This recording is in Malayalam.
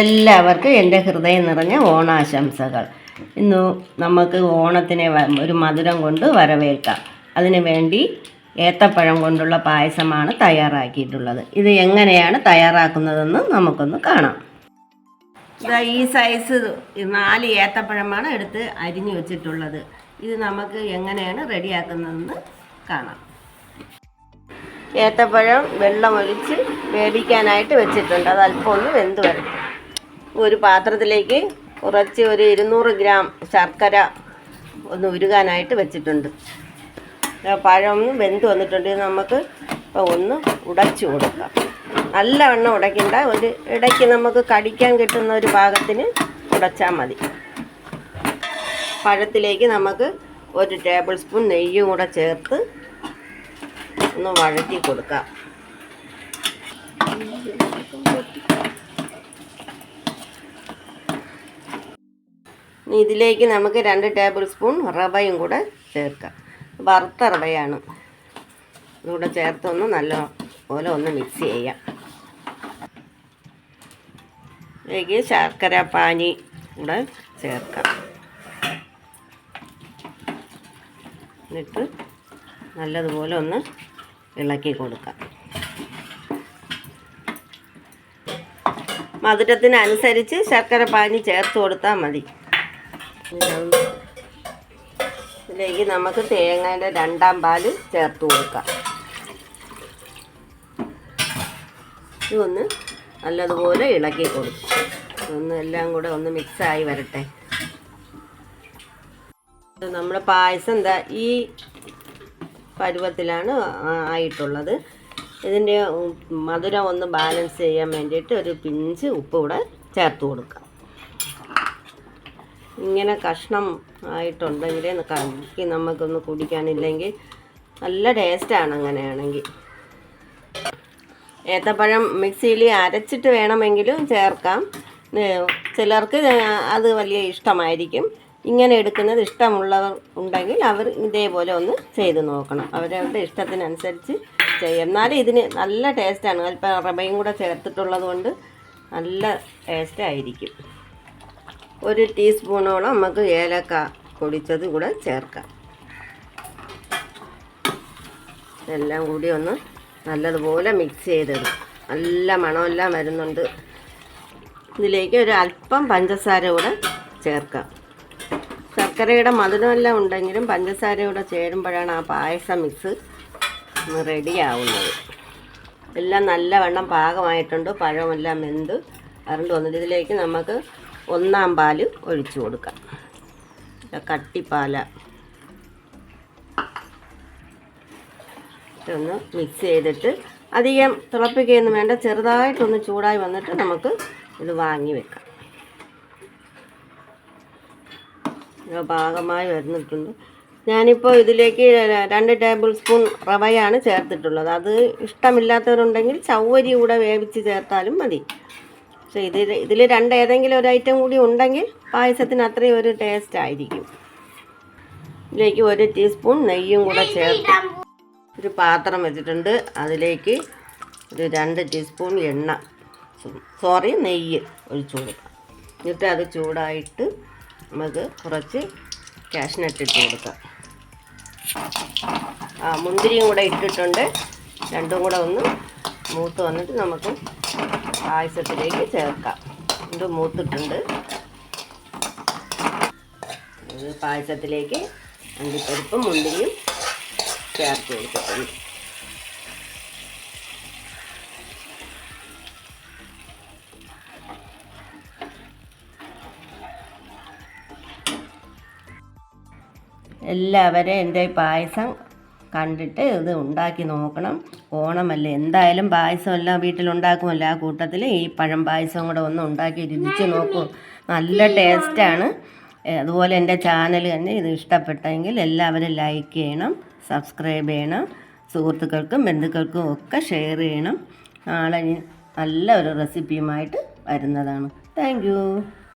എല്ലാവർക്കും എന്റെ ഹൃദയം നിറഞ്ഞ ഓണാശംസകൾ. ഇന്നു നമുക്ക് ഓണത്തിനെ ഒരു മധുരം കൊണ്ട് വരവേൽക്കാം. അതിനു വേണ്ടി ഏത്തപ്പഴം കൊണ്ടുള്ള പായസമാണ് തയ്യാറാക്കിയിട്ടുള്ളത്. ഇത് എങ്ങനെയാണ് തയ്യാറാക്കുന്നതെന്ന് നമുക്കൊന്ന് കാണാം. ഈ സൈസ് നാല് ഏത്തപ്പഴമാണ് എടുത്ത് അരിഞ്ഞു വെച്ചിട്ടുള്ളത്. ഇത് നമുക്ക് എങ്ങനെയാണ് റെഡിയാക്കുന്നതെന്ന് കാണാം. ഏത്തപ്പഴം വെള്ളമൊഴിച്ച് വേവിക്കാനായിട്ട് വെച്ചിട്ടുണ്ട്. അത് അല്പം ഒന്ന് വെന്ത് വരട്ടെ. ഒരു പാത്രത്തിലേക്ക് കുറച്ച് ഒരു ഇരുന്നൂറ് ഗ്രാം ശർക്കര ഒന്ന് ഉരുകാനായിട്ട് വെച്ചിട്ടുണ്ട്. പഴം വെന്ത് വന്നിട്ടുണ്ട്. നമുക്ക് ഇപ്പോൾ ഒന്ന് ഉടച്ചു കൊടുക്കാം. നല്ലവണ്ണം ഉടയ്ക്കണ്ട. ഒരു ഇടയ്ക്ക് നമുക്ക് കടിക്കാൻ കിട്ടുന്ന ഒരു പാകത്തിന് ഉടച്ചാൽ മതി. പഴത്തിലേക്ക് നമുക്ക് ഒരു ടേബിൾ സ്പൂൺ നെയ്യും കൂടെ ചേർത്ത് ഒന്ന് വഴറ്റി കൊടുക്കാം. ഇതിലേക്ക് നമുക്ക് രണ്ട് ടേബിൾ സ്പൂൺ റവയും കൂടെ ചേർക്കാം. വറുത്ത റവയാണ്. ഇതുകൂടെ ചേർത്തൊന്ന് നല്ല പോലെ ഒന്ന് മിക്സ് ചെയ്യാം. ഇതിലേക്ക് ശർക്കര പാനി കൂടെ ചേർക്കാം. എന്നിട്ട് നല്ലതുപോലെ ഒന്ന് ഇളക്കി കൊടുക്കാം. മധുരത്തിനനുസരിച്ച് ശർക്കര പാനി ചേർത്ത് കൊടുത്താൽ മതി. ഇതിലേക്ക് നമുക്ക് തേങ്ങയുടെ രണ്ടാം പാൽ ചേർത്ത് കൊടുക്കാം. ഇതൊന്ന് നല്ലതുപോലെ ഇളക്കി കൊടുക്കും. ഒന്ന് എല്ലാം കൂടെ ഒന്ന് മിക്സായി വരട്ടെ. നമ്മുടെ പായസം എന്താ ഈ പരുവത്തിലാണ് ആയിട്ടുള്ളത്. ഇതിന്റെ മധുരം ഒന്ന് ബാലൻസ് ചെയ്യാൻ വേണ്ടിയിട്ട് ഒരു പിഞ്ച് ഉപ്പ് കൂടെ ചേർത്ത് കൊടുക്കാം. ഇങ്ങനെ കഷ്ണം ആയിട്ടുണ്ടെങ്കിൽ കലക്കി നമുക്കൊന്ന് കുടിക്കാനില്ലെങ്കിൽ നല്ല ടേസ്റ്റാണ് അങ്ങനെയാണെങ്കിൽ. ഏത്തപ്പഴം മിക്സിയിൽ അരച്ചിട്ട് വേണമെങ്കിലും ചേർക്കാം. ചിലർക്ക് അത് വലിയ ഇഷ്ടമായിരിക്കും. ഇങ്ങനെ എടുക്കുന്നത് ഇഷ്ടമുള്ളവർ ഉണ്ടെങ്കിൽ അവർ ഇതേപോലെ ഒന്ന് ചെയ്ത് നോക്കണം. അവരവരുടെ ഇഷ്ടത്തിനനുസരിച്ച് ചെയ്യും. എന്നാലും ഇതിന് നല്ല ടേസ്റ്റാണ് അല്പം റബയും കൂടെ ചേർത്തിട്ടുള്ളത് കൊണ്ട് നല്ല ടേസ്റ്റ് ആയിരിക്കും. ഒരു ടീസ്പൂണോളം നമുക്ക് ഏലക്ക പൊടിച്ചത് കൂടെ ചേർക്കാം. എല്ലാം കൂടി ഒന്ന് നല്ലതുപോലെ മിക്സ് ചെയ്തിടും നല്ല മണമെല്ലാം വരുന്നുണ്ട്. ഇതിലേക്ക് ഒരു അല്പം പഞ്ചസാര കൂടെ ചേർക്കാം. ശർക്കരയുടെ മധുരമെല്ലാം ഉണ്ടെങ്കിലും പഞ്ചസാര കൂടെ ചേരുമ്പോഴാണ് ആ പായസം മിക്സ് റെഡിയാവുന്നത് എല്ലാം നല്ലവണ്ണം പാകമായിട്ടുണ്ട്. പഴമെല്ലാം വെന്ത് അറിഞ്ഞു വന്നിട്ട് ഇതിലേക്ക് നമുക്ക് ഒന്നാം പാൽ ഒഴിച്ചു കൊടുക്കാം. കട്ടിപ്പാല. ഒന്ന് മിക്സ് ചെയ്തിട്ട് അധികം തിളപ്പിക്കുകയൊന്നും വേണ്ട ചെറുതായിട്ടൊന്ന് ചൂടായി വന്നിട്ട് നമുക്ക് ഇത് വാങ്ങി വെക്കാം. ഭാഗമായി വരുന്നിട്ടുണ്ട്. ഞാനിപ്പോൾ ഇതിലേക്ക് രണ്ട് ടേബിൾ സ്പൂൺ റവയാണ് ചേർത്തിട്ടുള്ളത്. അത് ഇഷ്ടമില്ലാത്തവരുണ്ടെങ്കിൽ ചവ്വരി കൂടെ വേവിച്ച് ചേർത്താലും മതി. പക്ഷേ ഇതിൽ ഇതിൽ രണ്ട് ഏതെങ്കിലും ഒരു ഐറ്റം കൂടി ഉണ്ടെങ്കിൽ പായസത്തിന് അത്രയും ഒരു ടേസ്റ്റ് ആയിരിക്കും. ഇതിലേക്ക് ഒരു ടീസ്പൂൺ നെയ്യും കൂടെ ചേർത്ത് ഒരു പാത്രം വെച്ചിട്ടുണ്ട്. അതിലേക്ക് ഒരു രണ്ട് ടീസ്പൂൺ എണ്ണ. സോറി നെയ്യ് ഒഴിച്ചു കൊടുക്കാം എന്നിട്ട് അത് ചൂടായിട്ട് നമുക്ക് കുറച്ച് കാഷ്നട്ട് ഇട്ട് കൊടുക്കാം. ആ മുന്തിരിയും കൂടെ ഇട്ടിട്ടുണ്ട്. രണ്ടും കൂടെ ഒന്ന് മൂത്ത് വന്നിട്ട് നമുക്ക് പായസത്തിലേക്ക് ചേർക്കാം. ഇത് മൂത്തിട്ടുണ്ട്. പായസത്തിലേക്ക് അണ്ടിപ്പരിപ്പും മുന്തിരിയും ചേർത്ത് കൊടുത്തിട്ടുണ്ട്. എല്ലാവരും എന്റെ പായസം കണ്ടിട്ട് ഇത് ഉണ്ടാക്കി നോക്കണം. ഓണമല്ലേ? എന്തായാലും പായസം എല്ലാം വീട്ടിലുണ്ടാക്കുമല്ലോ ആ കൂട്ടത്തിൽ ഈ പഴം പായസം കൂടെ ഒന്ന് ഉണ്ടാക്കി രുചിച്ച് നോക്കൂ. നല്ല ടേസ്റ്റാണ്. അതുപോലെ എന്റെ ചാനൽ തന്നെ ഇത് ഇഷ്ടപ്പെട്ടെങ്കിൽ എല്ലാവരും ലൈക്ക് ചെയ്യണം സബ്സ്ക്രൈബ് ചെയ്യണം സുഹൃത്തുക്കൾക്കും ബന്ധുക്കൾക്കും ഒക്കെ ഷെയർ ചെയ്യണം. നാളെ നല്ല ഒരു റെസിപ്പിയുമായിട്ട് വരുന്നതാണ്. താങ്ക്